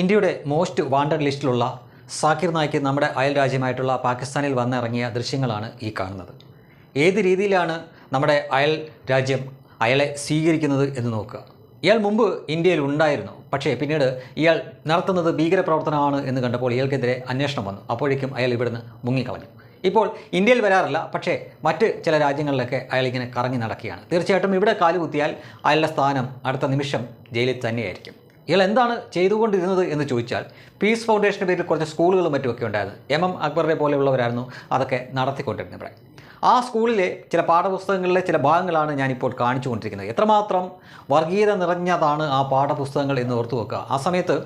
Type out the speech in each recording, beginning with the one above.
ഇന്ത്യയുടെ most wanted ലിസ്റ്റിലുള്ള സാക്കിർ നായിക്ക് നമ്മുടെ അയൽ രാജ്യമായിട്ടുള്ള പാകിസ്ഥാനിൽ വന്നിറങ്ങിയ ദൃശ്യങ്ങളാണ് ഈ കാണുന്നത്. ഏത് രീതിയിലാണ് നമ്മുടെ അയൽ രാജ്യം അയാളെ സ്വീകരിക്കുന്നത് എന്ന് നോക്കുക. ഇയാൾ മുമ്പ് ഇന്ത്യയിൽ ഉണ്ടായിരുന്നു. പക്ഷേ പിന്നീട് ഇയാൾ നടത്തുന്നത് ഭീകരപ്രവർത്തനമാണ് എന്ന് കണ്ടപ്പോൾ ഇയാൾക്കെതിരെ അന്വേഷണം വന്നു. അപ്പോഴേക്കും അയാൾ ഇവിടുന്ന് മുങ്ങിക്കളഞ്ഞു. ഇപ്പോൾ ഇന്ത്യയിൽ വരാറില്ല. പക്ഷേ മറ്റ് ചില രാജ്യങ്ങളിലൊക്കെ അയാൾ ഇങ്ങനെ കറങ്ങി നടക്കുകയാണ്. തീർച്ചയായിട്ടും ഇവിടെ കാലുകുത്തിയാൽ അയാളുടെ സ്ഥാനം അടുത്ത നിമിഷം ജയിലിൽ തന്നെയായിരിക്കും. ഇയാൾ എന്താണ് ചെയ്തുകൊണ്ടിരുന്നത് എന്ന് ചോദിച്ചാൽ പീസ് ഫൗണ്ടേഷന്റെ പേരിൽ കുറച്ച് സ്കൂളുകളും മറ്റുമൊക്കെ ഉണ്ടായിരുന്നു. എം എം അക്ബറിനെ പോലെയുള്ളവരായിരുന്നു അതൊക്കെ നടത്തിക്കൊണ്ടിരുന്നത് ഇവിടെ. ആ സ്കൂളിലെ ചില പാഠപുസ്തകങ്ങളിലെ ചില ഭാഗങ്ങളാണ് ഞാനിപ്പോൾ കാണിച്ചു കൊണ്ടിരിക്കുന്നത് എത്രമാത്രം വർഗീയത നിറഞ്ഞതാണ് ആ പാഠപുസ്തകങ്ങൾ എന്ന് ഓർത്തു വെക്കുക. ആ സമയത്ത്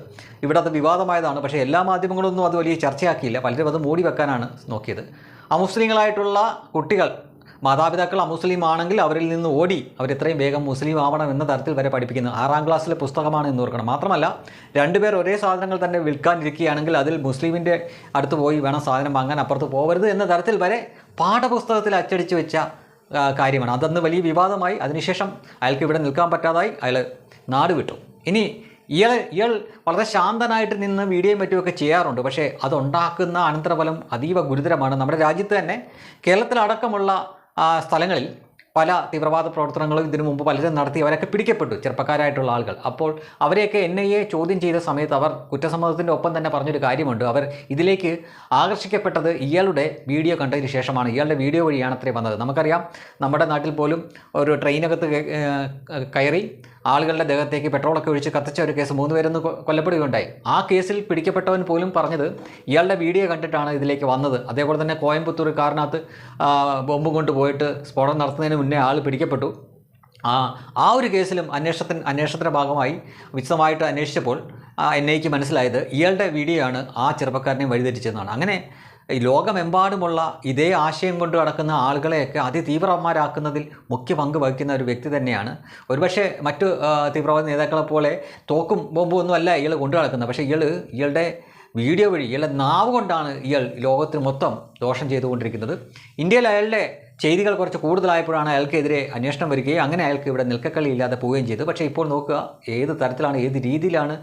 ഇവിടെ അത് വിവാദമായതാണ്. പക്ഷേ എല്ലാ മാധ്യമങ്ങളൊന്നും അത് വലിയ ചർച്ചയാക്കിയില്ല. പലരും അത് മൂടി വെക്കാനാണ് നോക്കിയത്. അമുസ്ലിങ്ങളായിട്ടുള്ള കുട്ടികൾ മാതാപിതാക്കൾ അമുസ്ലിം ആണെങ്കിൽ അവരിൽ നിന്ന് ഓടി അവർ വേഗം മുസ്ലിം ആവണം എന്ന തരത്തിൽ വരെ പഠിപ്പിക്കുന്നു. ആറാം ക്ലാസ്സിലെ പുസ്തകമാണ് എന്ന് ഓർക്കണം. മാത്രമല്ല രണ്ടുപേർ ഒരേ സാധനങ്ങൾ തന്നെ വിൽക്കാനിരിക്കുകയാണെങ്കിൽ അതിൽ മുസ്ലിമിന്റെ അടുത്ത് പോയി വേണം സാധനം വാങ്ങാൻ അപ്പുറത്ത് പോകരുത് എന്ന തരത്തിൽ വരെ പാഠപുസ്തകത്തിൽ അച്ചടിച്ച് വെച്ച കാര്യമാണ്. അതന്ന് വലിയ വിവാദമായി. അതിനുശേഷം അയാൾക്ക് ഇവിടെ നിൽക്കാൻ പറ്റാതായി. അയാൾ നാട് വിട്ടു. ഇനി ഇയാൾ ഇയാൾ വളരെ ശാന്തനായിട്ട് നിന്ന് വീഡിയോയും മറ്റുമൊക്കെ ചെയ്യാറുണ്ട്. പക്ഷേ അതുണ്ടാക്കുന്ന അനന്തരഫലം അതീവ ഗുരുതരമാണ്. നമ്മുടെ രാജ്യത്ത് തന്നെ കേരളത്തിലടക്കമുള്ള സ്ഥലങ്ങളിൽ പല തീവ്രവാദ പ്രവർത്തനങ്ങളും ഇതിനു മുമ്പ് പലരും നടത്തി അവരൊക്കെ പിടിക്കപ്പെട്ടു ചെറുപ്പക്കാരായിട്ടുള്ള ആളുകൾ. അപ്പോൾ അവരെയൊക്കെ എൻ ഐ എ ചോദ്യം ചെയ്ത സമയത്ത് അവർ കുറ്റസമ്മതത്തിന്റെ ഒപ്പം തന്നെ പറഞ്ഞൊരു കാര്യമുണ്ട്. അവർ ഇതിലേക്ക് ആകർഷിക്കപ്പെട്ടത് ഇയാളുടെ വീഡിയോ കണ്ടതിന് ശേഷമാണ്. ഇയാളുടെ വീഡിയോ വഴിയാണ് അത്രേ വന്നത്. നമുക്കറിയാം നമ്മുടെ നാട്ടിൽ പോലും ഒരു ട്രെയിനകത്ത് കയറി ആളുകളുടെ ദേഹത്തേക്ക് പെട്രോളൊക്കെ ഒഴിച്ച് കത്തിച്ച ഒരു കേസ് മൂന്ന് പേരൊന്ന് കൊല്ലപ്പെടുകയുണ്ടായി. ആ കേസിൽ പിടിക്കപ്പെട്ടവൻ പോലും പറഞ്ഞത് ഇയാളുടെ വീഡിയോ കണ്ടിട്ടാണ് ഇതിലേക്ക് വന്നത്. അതേപോലെ തന്നെ കോയമ്പത്തൂർ കാറിനകത്ത് ബോംബ് കൊണ്ടുപോയിട്ട് സ്ഫോടനം നടത്തുന്നതിന് മുന്നേ ആൾ പിടിക്കപ്പെട്ടു. ആ ആ ഒരു കേസിലും അന്വേഷണത്തിന് അന്വേഷണത്തിന്റെ ഭാഗമായി വിശദമായിട്ട് അന്വേഷിച്ചപ്പോൾ എൻ ഐക്ക് മനസ്സിലായത് ഇയാളുടെ വീഡിയോ ആണ് ആ ചെറുപ്പക്കാരനെ വഴിതെറ്റിച്ചതെന്നാണ്. അങ്ങനെ ഈ ലോകമെമ്പാടുമുള്ള ഇതേ ആശയം കൊണ്ട് നടക്കുന്ന ആളുകളെയൊക്കെ അതിതീവ്രന്മാരാക്കുന്നതിൽ മുഖ്യ പങ്ക് വഹിക്കുന്ന ഒരു വ്യക്തി തന്നെയാണ്. ഒരുപക്ഷെ മറ്റു തീവ്രവാദ നേതാക്കളെ പോലെ തോക്കും ബോംബും ഒന്നും അല്ല ഇയാൾ കൊണ്ടു നടക്കുന്നത് പക്ഷേ ഇയാൾ ഇയാളുടെ വീഡിയോ വഴി ഇയാളുടെ നാവ് കൊണ്ടാണ് ഇയാൾ ലോകത്തിന് മൊത്തം ദോഷം ചെയ്തുകൊണ്ടിരിക്കുന്നത്. ഇന്ത്യയിൽ അയാളുടെ ചെയ്തികൾ കുറച്ച് കൂടുതലായപ്പോഴാണ് അയാൾക്കെതിരെ അന്വേഷണം വരികയും അങ്ങനെ അയാൾക്ക് ഇവിടെ നിൽക്കക്കളി ഇല്ലാതെ പോവുകയും ചെയ്തു. പക്ഷേ ഇപ്പോൾ നോക്കുക ഏത് തരത്തിലാണ് ഏത് രീതിയിലാണ്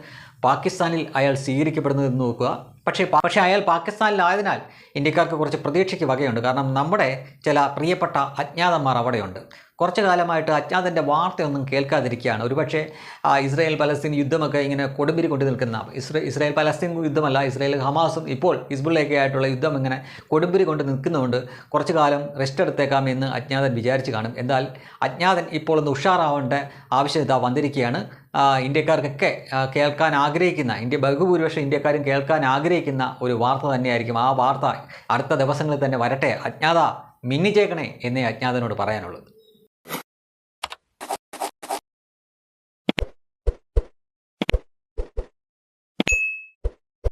പാകിസ്ഥാനിൽ അയാൾ സ്വീകരിക്കപ്പെടുന്നത് എന്ന് നോക്കുക. പക്ഷേ പക്ഷേ അയാൾ പാകിസ്ഥാനിലായതിനാൽ ഇന്ത്യക്കാർക്ക് കുറച്ച് പ്രതീക്ഷയ്ക്ക് വകയുണ്ട്. കാരണം നമ്മുടെ ചില പ്രിയപ്പെട്ട അജ്ഞാതന്മാർ അവിടെയുണ്ട്. കുറച്ചു കാലമായിട്ട് അജ്ഞാതന്റെ വാർത്തയൊന്നും കേൾക്കാതിരിക്കുകയാണ്. ഒരുപക്ഷെ ഇസ്രായേൽ പലസ്തീൻ യുദ്ധമൊക്കെ ഇങ്ങനെ കൊടുമ്പിരി കൊണ്ടു നിൽക്കുന്ന ഇസ്രേ ഇസ്രായേൽ പലസ്തീൻ യുദ്ധമല്ല ഇസ്രായേൽ ഹമാസും ഇപ്പോൾ ഹിസ്ബുള്ളയൊക്കെ ആയിട്ടുള്ള യുദ്ധം ഇങ്ങനെ കൊടുമ്പിരി കൊണ്ട് നിൽക്കുന്നതുകൊണ്ട് കുറച്ച് കാലം റെസ്റ്റ് എടുത്തേക്കാം എന്ന് അജ്ഞാതൻ വിചാരിച്ച് കാണും. എന്നാൽ അജ്ഞാതൻ ഇപ്പോൾ ഒന്ന് ഉഷാറാവേണ്ട ആവശ്യകത വന്നിരിക്കുകയാണ്. ഇന്ത്യക്കാർക്കൊക്കെ കേൾക്കാൻ ആഗ്രഹിക്കുന്ന ഇന്ത്യ ബഹുഭൂരിപക്ഷം ഇന്ത്യക്കാരും കേൾക്കാൻ ആഗ്രഹിക്കുന്ന ഒരു വാർത്ത തന്നെയായിരിക്കും ആ വാർത്ത അടുത്ത ദിവസങ്ങളിൽ തന്നെ വരട്ടെ. അജ്ഞാത മിന്നിച്ചേക്കണേ എന്നേ അജ്ഞാതനോട് പറയാനുള്ളത്